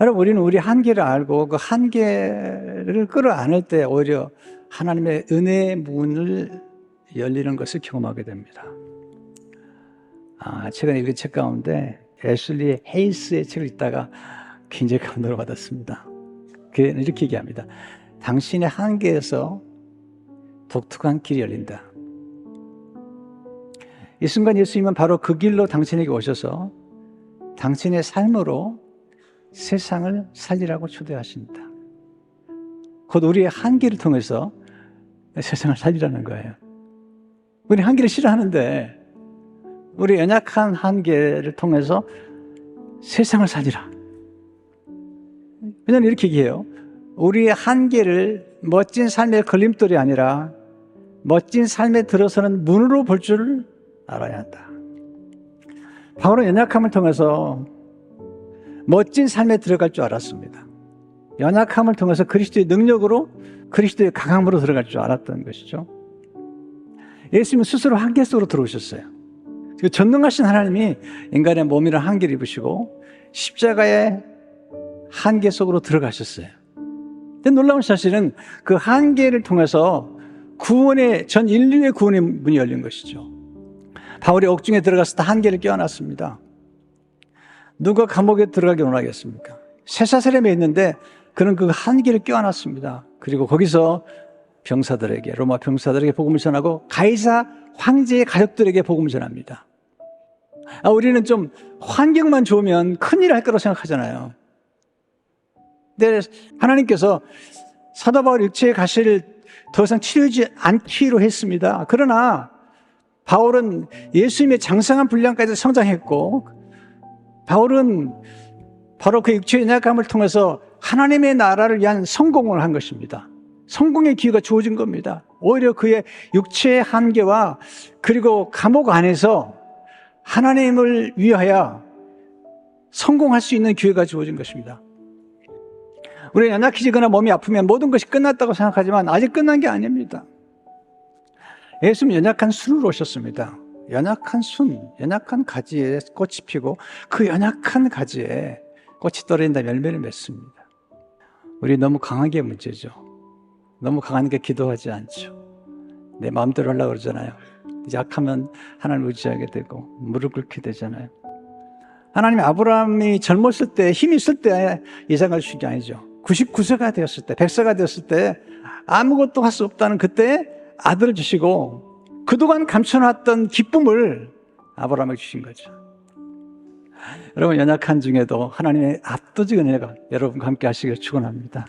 여러분, 우리는 우리 한계를 알고 그 한계를 끌어안을 때 오히려 하나님의 은혜의 문을 열리는 것을 경험하게 됩니다. 아, 최근에 읽은 책 가운데 애슐리 헤이스의 책을 읽다가 굉장히 감동을 받았습니다. 그는 이렇게 얘기합니다. 당신의 한계에서 독특한 길이 열린다. 이 순간 예수님은 바로 그 길로 당신에게 오셔서 당신의 삶으로 세상을 살리라고 초대하십니다. 곧 우리의 한계를 통해서 세상을 살리라는 거예요. 우리 한계를 싫어하는데 우리 연약한 한계를 통해서 세상을 살리라. 왜냐하면 이렇게 얘기해요. 우리의 한계를 멋진 삶의 걸림돌이 아니라 멋진 삶에 들어서는 문으로 볼 줄 알아야 한다. 바울은 연약함을 통해서 멋진 삶에 들어갈 줄 알았습니다. 연약함을 통해서 그리스도의 능력으로 그리스도의 강함으로 들어갈 줄 알았던 것이죠. 예수님은 스스로 한계 속으로 들어오셨어요. 그 전능하신 하나님이 인간의 몸이란 한계를 입으시고 십자가의 한계 속으로 들어가셨어요. 근데 놀라운 사실은 그 한계를 통해서 구원의 전 인류의 구원의 문이 열린 것이죠. 바울이 옥중에 들어가서 다 한계를 껴안았습니다. 누가 감옥에 들어가기 원하겠습니까? 쇠사슬함에 있는데 그는 그 한계를 껴안았습니다. 그리고 거기서 병사들에게 로마 병사들에게 복음을 전하고 가이사 황제의 가족들에게 복음을 전합니다. 아, 우리는 좀 환경만 좋으면 큰일 할 거라고 생각하잖아요. 근데 하나님께서 사도 바울 육체의 가시를 더 이상 치료하지 않기로 했습니다. 그러나 바울은 예수님의 장성한 분량까지 성장했고 바울은 바로 그 육체의 연약함을 통해서 하나님의 나라를 위한 성공을 한 것입니다. 성공의 기회가 주어진 겁니다. 오히려 그의 육체의 한계와 그리고 감옥 안에서 하나님을 위하여 성공할 수 있는 기회가 주어진 것입니다. 우리가 연약해지거나 몸이 아프면 모든 것이 끝났다고 생각하지만 아직 끝난 게 아닙니다. 예수님 연약한 순으로 오셨습니다. 연약한 순, 연약한 가지에 꽃이 피고 그 연약한 가지에 꽃이 떨어진다 열매를 맺습니다. 우리 너무 강한 게 문제죠. 너무 게 기도하지 않죠. 내 마음대로 하려고 그러잖아요. 약하면 하나님 의지하게 되고 무릎 꿇게 되잖아요. 하나님 아브라함이 젊었을 때 힘이 있을 때 이상을 주신 게 아니죠. 99세가 되었을 때, 100세가 되었을 때 아무것도 할 수 없다는 그때 아들을 주시고 그동안 감춰놨던 기쁨을 아브라함에게 주신 거죠. 여러분 연약한 중에도 하나님의 압도적인 은혜가 여러분과 함께 하시길 축원합니다.